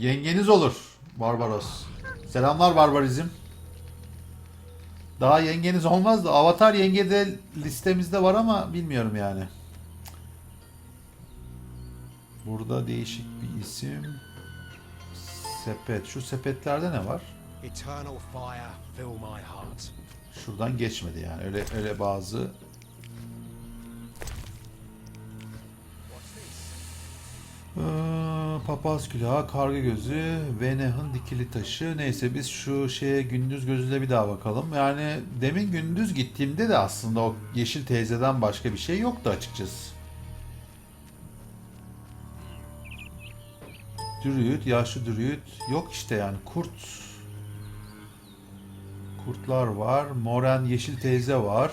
Yengeniz olur Barbaros. Selamlar Barbarizm. Daha yengeniz olmaz da Avatar yenge de listemizde var ama bilmiyorum yani. Burada değişik bir isim. Sepet. Şu sepetlerde ne var? Şuradan geçmedi yani. Öyle öyle bazı Ee, papaz külahı, karga gözü, Veneh'in dikili taşı. Neyse biz şu şeye gündüz gözüyle bir daha bakalım. Yani demin gündüz gittiğimde de aslında o yeşil teyzeden başka bir şey yoktu açıkçası. Dürüyüt, yaşlı dürüyüt. Yok işte yani kurt. Kurtlar var. Moren yeşil teyze var.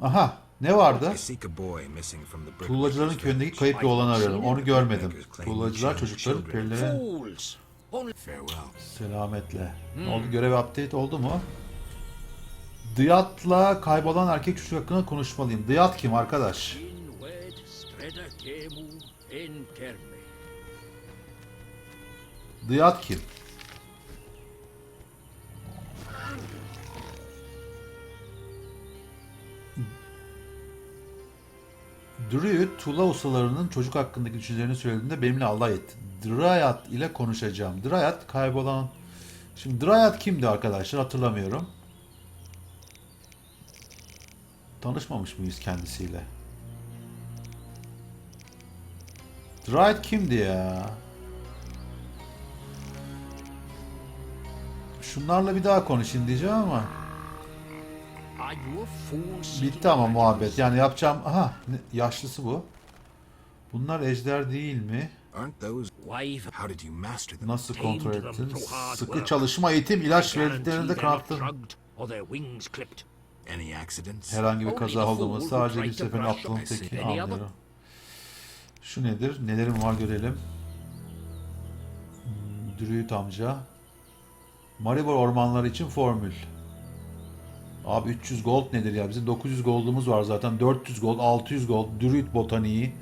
Aha ne vardı? Tuğlacıların köyündeki kayıp bir arıyorum. Onu görmedim. Tuğlacılar çocukların Farewell. selametle. Ne oldu? Görev update oldu mu? Diyat'la kaybolan erkek çocuk hakkında konuşmalıyım. Diyat kim arkadaş? Diyat kim? Druid, Tula ustalarının çocuk hakkındaki düşüncelerini söylediğinde benimle alay etti. Dryad ile konuşacağım. Dryad kaybolan... Şimdi Dryad kimdi arkadaşlar hatırlamıyorum. Tanışmamış mıyız kendisiyle? Dryad kimdi ya? Şunlarla bir daha konuşayım diyeceğim ama bitti ama muhabbet. Yani yapacağım... Aha yaşlısı bu. Bunlar ejder değil mi? Nasıl kontrol ettin? Sıkı çalışma, eğitim, ilaç verdiklerinde accidents? Herhangi bir kaza oldu mu? Sadece bir seferin aklının teki anlıyorum. Şu nedir? Nelerim var görelim. Hmm, Druid amca. Maribor ormanları için formül. Abi 300 gold nedir ya? Bizim 900 gold'umuz var zaten. 400 gold, 600 gold, Druid botaniği.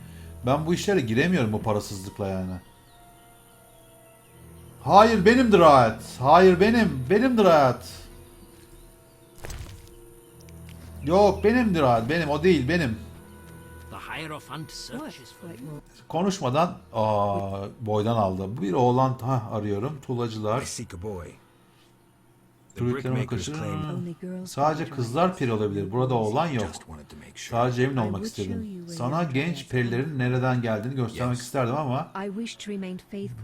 Ben bu işlere giremiyorum bu parasızlıkla yani. Hayır benim Dryad. Hayır benim. Benim Dryad. Yok benim Dryad. Benim o değil benim. Konuşmadan aa, boydan aldı. Bir oğlan ha arıyorum. Tuğlacılar. Only girls Sadece kızlar peri olabilir. Burada oğlan yok. Sadece emin olmak istedim. Sana genç perilerin nereden geldiğini göstermek isterdim ama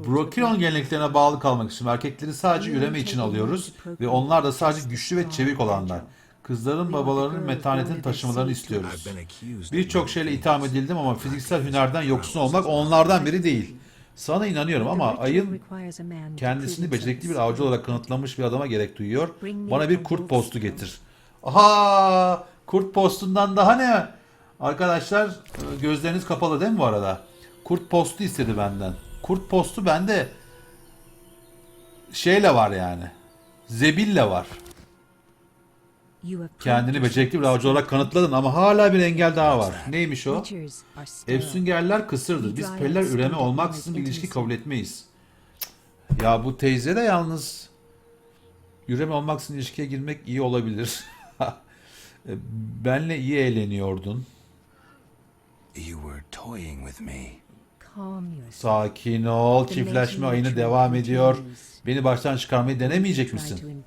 black- geleneklerine bağlı kalmak istiyorum. Erkekleri sadece üreme için alıyoruz ve onlar da sadece güçlü ve çevik olanlar. Kızların babalarının metanetini taşımalarını istiyoruz. Birçok şeyle itham edildim ama fiziksel hünerden yoksun olmak onlardan biri değil. Sana inanıyorum ama ayın kendisini becerikli bir avcı olarak kanıtlamış bir adama gerek duyuyor. Bana bir kurt postu getir. Aha! Kurt postundan daha ne? Arkadaşlar e, gözleriniz kapalı değil mi bu arada? Kurt postu istedi benden. Kurt postu bende şeyle var yani. Zebille var. Kendini becerikli bir avcı olarak kanıtladın ama hala bir engel daha var. Neymiş o? Efsüngerler kısırdır. Biz periler üreme olmaksızın bir ilişki kabul etmeyiz. Ya bu teyze de yalnız üreme olmaksızın ilişkiye girmek iyi olabilir. E, Benle iyi eğleniyordun. You were toying with me. Calm yourself. Sakin ol. Çiftleşme ayını devam ediyor. Beni baştan çıkarmayı denemeyecek misin?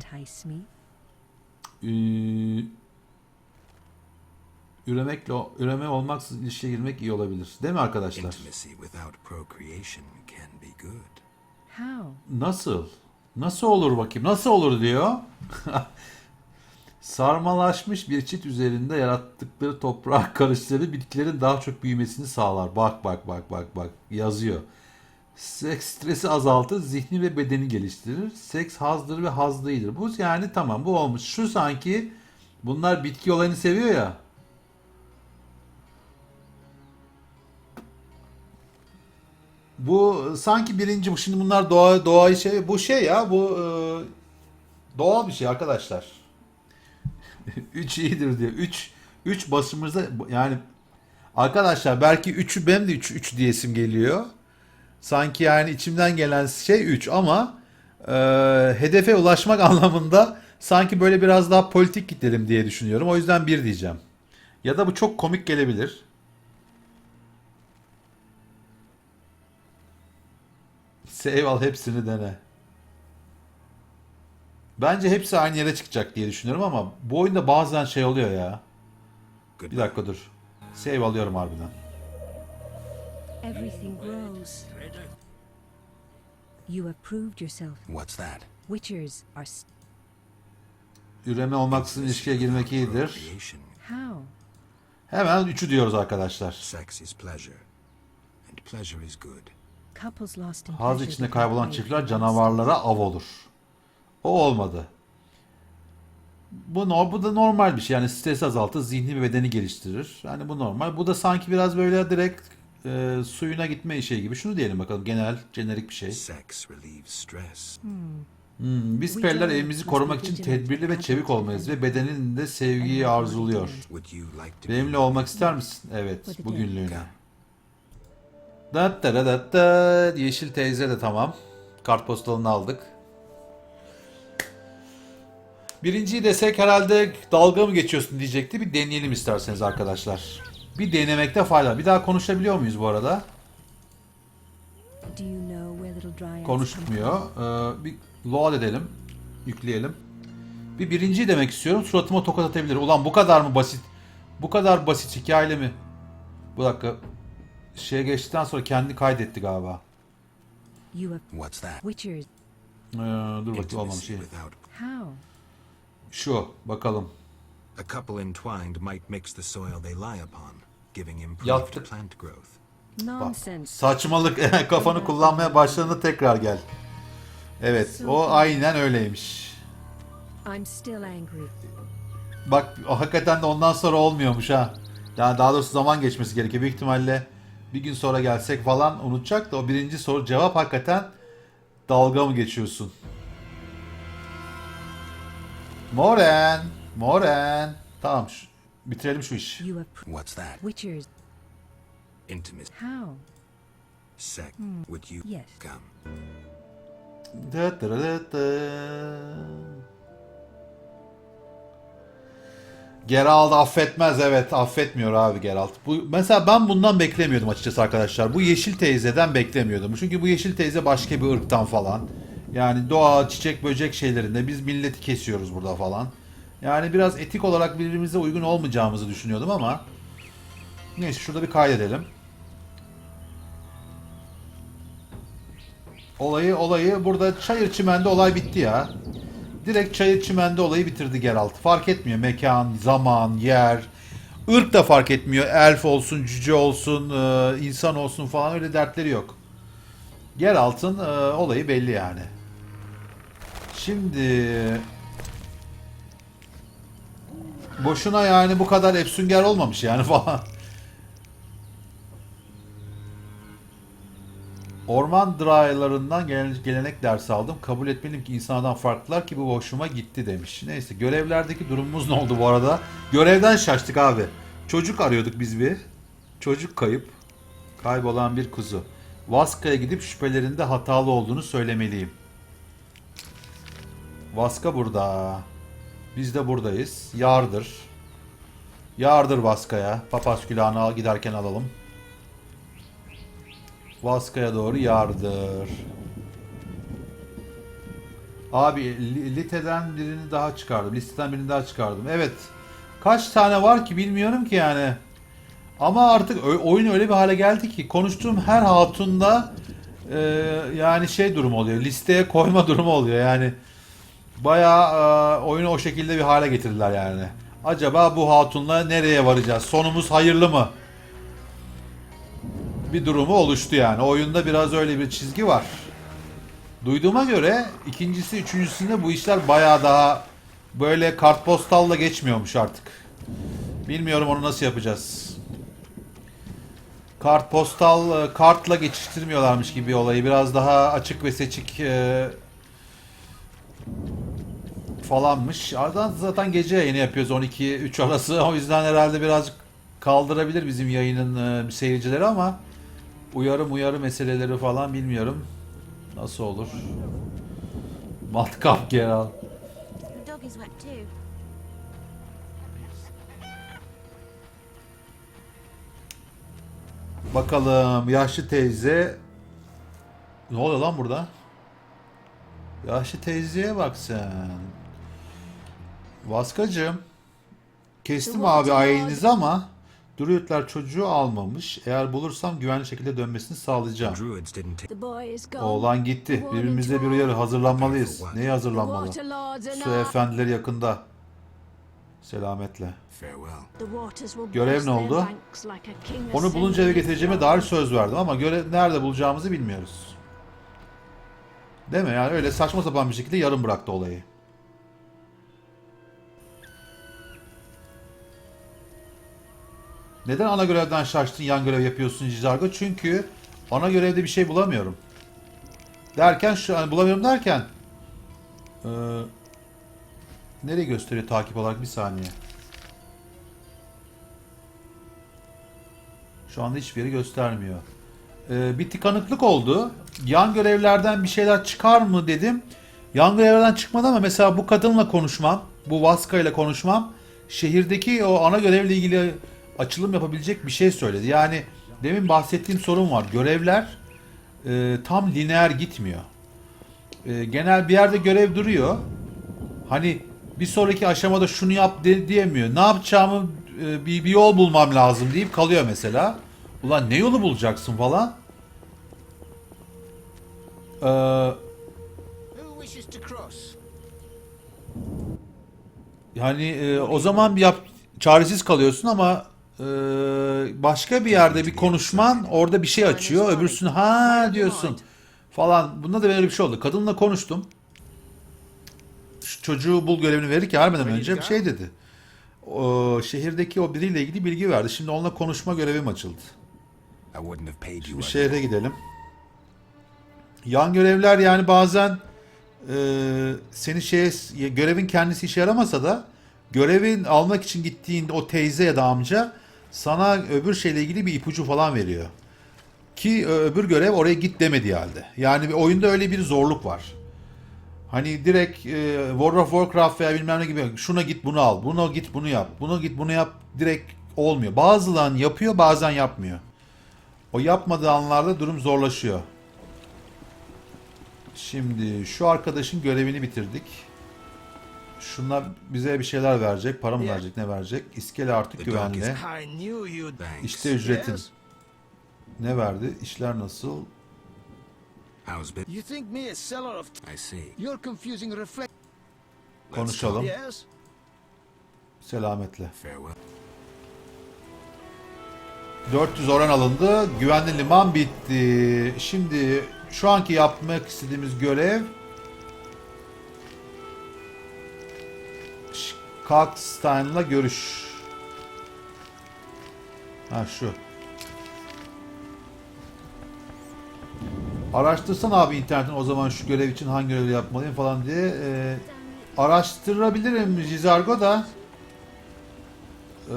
Ee, üremekle üreme olmaksızın ilişkiye girmek iyi olabilir. Değil mi arkadaşlar? Nasıl? Nasıl olur bakayım? Nasıl olur diyor. Sarmalaşmış bir çit üzerinde yarattıkları toprağa karıştırıp bitkilerin daha çok büyümesini sağlar. Bak bak bak bak bak yazıyor. Seks stresi azaltır, zihni ve bedeni geliştirir. Seks hazdır ve haz değildir. Bu yani tamam bu olmuş. Şu sanki bunlar bitki olayını seviyor ya. Bu sanki birinci bu şimdi bunlar doğa doğayı şey bu şey ya bu e, doğal bir şey arkadaşlar. 3 iyidir diyor. 3 3 basımızda yani arkadaşlar belki 3'ü benim de 3 3 diyesim geliyor. Sanki yani içimden gelen şey 3 ama e, hedefe ulaşmak anlamında sanki böyle biraz daha politik gidelim diye düşünüyorum. O yüzden 1 diyeceğim. Ya da bu çok komik gelebilir. Save al hepsini dene. Bence hepsi aynı yere çıkacak diye düşünüyorum ama bu oyunda bazen şey oluyor ya. Bir dakika dur. Save alıyorum harbiden. Everything grows. You have proved yourself. What's that? Witchers are. Üreme olmaksızın ilişkiye girmek iyidir. How? Hemen 3'ü diyoruz arkadaşlar. Sex is pleasure. And pleasure is good. Couples lost in Haz içinde kaybolan çiftler canavarlara av olur. O olmadı. Bu, no- bu da normal bir şey. Yani stres azaltır, zihni ve bedeni geliştirir. Yani bu normal. Bu da sanki biraz böyle direkt e, suyuna gitme şey gibi. Şunu diyelim bakalım. Genel, jenerik bir şey. Sex relieves stress. Hmm, biz periler evimizi korumak için tedbirli ve çevik olmayız ve bedenin de sevgiyi arzuluyor. Benimle olmak ister misin? Evet, bugünlüğüne. Dat da da dat da. Yeşil teyze de tamam. Kartpostalını aldık. Birinciyi desek herhalde dalga mı geçiyorsun diyecekti. Bir deneyelim isterseniz arkadaşlar. Bir denemekte fayda. Bir daha konuşabiliyor muyuz bu arada? Konuşmuyor. Ee, bir load edelim. Yükleyelim. Bir birinciyi demek istiyorum. Suratıma tokat atabilir. Ulan bu kadar mı basit? Bu kadar basit hikaye mi? Bu dakika. Şeye geçtikten sonra kendi kaydetti galiba. What's that? witchers. Ee, dur bakayım olmamış şey. How? Şu bakalım. a couple entwined might mix the soil they lie upon, giving improved plant growth. Nonsense. Saçmalık. Kafanı kullanmaya başladığında tekrar gel. Evet o aynen öyleymiş. I'm still angry. Bak o hakikaten de ondan sonra olmuyormuş ha. Yani daha doğrusu zaman geçmesi gerekiyor. Büyük ihtimalle bir gün sonra gelsek falan unutacak da o birinci soru cevap hakikaten dalga mı geçiyorsun? Moren. Moren. Tamam şu, bitirelim şu iş. You have What's that? witchers. Intimacy. How? Sex. Would you Yes. come? Dı dı dı dı. Geralt affetmez evet affetmiyor abi Geralt. Bu mesela ben bundan beklemiyordum açıkçası arkadaşlar. Bu yeşil teyzeden beklemiyordum. Çünkü bu yeşil teyze başka bir ırktan falan. Yani doğa, çiçek, böcek şeylerinde biz milleti kesiyoruz burada falan. Yani biraz etik olarak birbirimize uygun olmayacağımızı düşünüyordum ama neyse şurada bir kaydedelim. Olayı olayı burada çayır çimende olay bitti ya. Direkt çayır çimende olayı bitirdi Geralt. Fark etmiyor mekan, zaman, yer. ırk da fark etmiyor. Elf olsun, cüce olsun, e, insan olsun falan öyle dertleri yok. Geralt'ın e, olayı belli yani. Şimdi boşuna yani bu kadar efsünger olmamış yani falan. Orman draylarından gelen- gelenek dersi aldım. Kabul etmeliyim ki insanlardan farklılar ki bu hoşuma gitti demiş. Neyse görevlerdeki durumumuz ne oldu bu arada? Görevden şaştık abi. Çocuk arıyorduk biz bir. Çocuk kayıp. Kaybolan bir kuzu. Vaska'ya gidip şüphelerinde hatalı olduğunu söylemeliyim. Vaska burada. Biz de buradayız. Yardır. Yardır Vaska'ya. Papaz külahını al giderken alalım. Vaska'ya doğru yardır. Abi li- liteden birini daha çıkardım. Listeden birini daha çıkardım. Evet. Kaç tane var ki bilmiyorum ki yani. Ama artık oyun öyle bir hale geldi ki konuştuğum her hatunda e, yani şey durumu oluyor. Listeye koyma durumu oluyor yani. Bayağı e, oyunu o şekilde bir hale getirdiler yani. Acaba bu hatunla nereye varacağız? Sonumuz hayırlı mı? bir durumu oluştu yani. Oyunda biraz öyle bir çizgi var. Duyduğuma göre ikincisi, üçüncüsünde bu işler bayağı daha böyle kartpostalla geçmiyormuş artık. Bilmiyorum onu nasıl yapacağız. Kartpostal e, kartla geçiştirmiyorlarmış gibi olayı. Biraz daha açık ve seçik e, falanmış. Ardından zaten gece yayını yapıyoruz 12-3 arası. O yüzden herhalde birazcık kaldırabilir bizim yayının e, seyircileri ama uyarı uyarı meseleleri falan bilmiyorum. Nasıl olur? Matkap too. Bakalım yaşlı teyze ne oluyor lan burada? Yaşlı teyzeye bak sen. Vaskacığım kestim abi ayağınızı ama Druidler çocuğu almamış. Eğer bulursam güvenli şekilde dönmesini sağlayacağım. Oğlan gitti. Birbirimize bir uyarı hazırlanmalıyız. Neye hazırlanmalı? Su efendileri yakında. Selametle. Görev ne oldu? Onu bulunca eve getireceğime dair söz verdim ama göre nerede bulacağımızı bilmiyoruz. Değil mi? Yani öyle saçma sapan bir şekilde yarım bıraktı olayı. Neden ana görevden şaştın yan görev yapıyorsun Cizargo? Çünkü ana görevde bir şey bulamıyorum. Derken şu an bulamıyorum derken eee nereye gösteriyor takip olarak bir saniye. Şu anda hiçbir yeri göstermiyor. Ee, bir tıkanıklık oldu. Yan görevlerden bir şeyler çıkar mı dedim. Yan görevlerden çıkmadı ama mesela bu kadınla konuşmam, bu Vaska ile konuşmam şehirdeki o ana görevle ilgili açılım yapabilecek bir şey söyledi. Yani demin bahsettiğim sorun var. Görevler e, tam lineer gitmiyor. E, genel bir yerde görev duruyor. Hani bir sonraki aşamada şunu yap de- diyemiyor. Ne yapacağımı e, bir, bir yol bulmam lazım deyip kalıyor mesela. Ulan ne yolu bulacaksın falan. Ee, yani e, o zaman bir yap çaresiz kalıyorsun ama e, başka bir yerde bir konuşman orada bir şey açıyor. Öbürsünü ha diyorsun falan. Bunda da böyle bir şey oldu. Kadınla konuştum. Şu çocuğu bul görevini verirken vermeden önce bir şey dedi. O, şehirdeki o biriyle ilgili bilgi verdi. Şimdi onunla konuşma görevim açıldı. I wouldn't have paid you. Bir other- şehre gidelim. Yan görevler yani bazen e, seni şeye görevin kendisi işe yaramasa da görevin almak için gittiğin o teyze ya da amca sana öbür şeyle ilgili bir ipucu falan veriyor. Ki ö- öbür görev oraya git demediği halde. Yani oyunda öyle bir zorluk var. Hani direkt e, World of Warcraft veya bilmem ne gibi şuna git bunu al, buna git bunu yap, buna git bunu yap direkt olmuyor. Bazılarını yapıyor bazen yapmıyor. O yapmadığı anlarda durum zorlaşıyor. Şimdi şu arkadaşın görevini bitirdik. Şunlar bize bir şeyler verecek. Para mı verecek ne verecek? İskele artık güvenli. İşte ücretin. Yes? Ne verdi? İşler nasıl? You think me a seller of... I see. You're confusing reflect... Konuşalım. Yes? Selametle. Farewell. 400 oran alındı. Güvenli liman bitti. Şimdi şu anki yapmak istediğimiz görev Kalkstein'la görüş. Ha şu. Araştırsan abi internetin o zaman şu görev için hangi görevi yapmalıyım falan diye. Ee, araştırabilirim Jizargo da. Ee,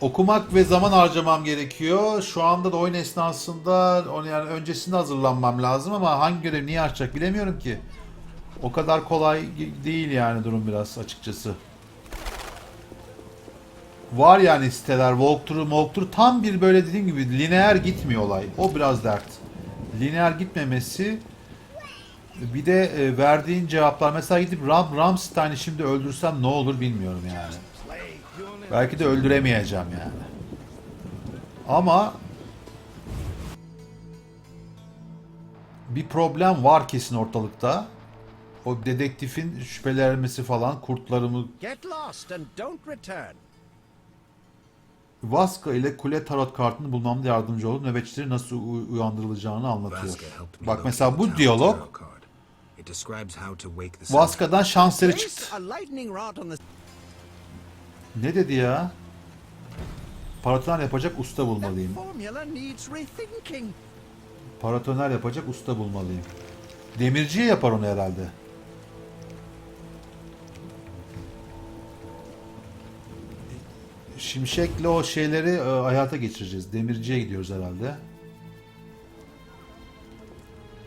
okumak ve zaman harcamam gerekiyor. Şu anda da oyun esnasında yani öncesinde hazırlanmam lazım ama hangi görev niye açacak bilemiyorum ki. O kadar kolay değil yani durum biraz açıkçası. Var yani siteler, walkthrough, walkthrough tam bir böyle dediğim gibi lineer gitmiyor olay. O biraz dert. Lineer gitmemesi bir de e, verdiğin cevaplar mesela gidip Ram Ramstein'i şimdi öldürsem ne olur bilmiyorum yani. Belki de öldüremeyeceğim yani. Ama bir problem var kesin ortalıkta. O dedektifin şüphelenmesi falan, kurtlarımı Get lost and don't return. Vaska ile kule tarot kartını bulmamda yardımcı olup nöbetçileri nasıl uyandırılacağını anlatıyor. Bak mesela bu diyalog Vaska'dan şansları çıktı. Ne dedi ya? Paratoner yapacak usta bulmalıyım. Paratoner yapacak usta bulmalıyım. Demirciye yapar onu herhalde. Şimşekle o şeyleri e, hayata geçireceğiz. Demirciye gidiyoruz herhalde.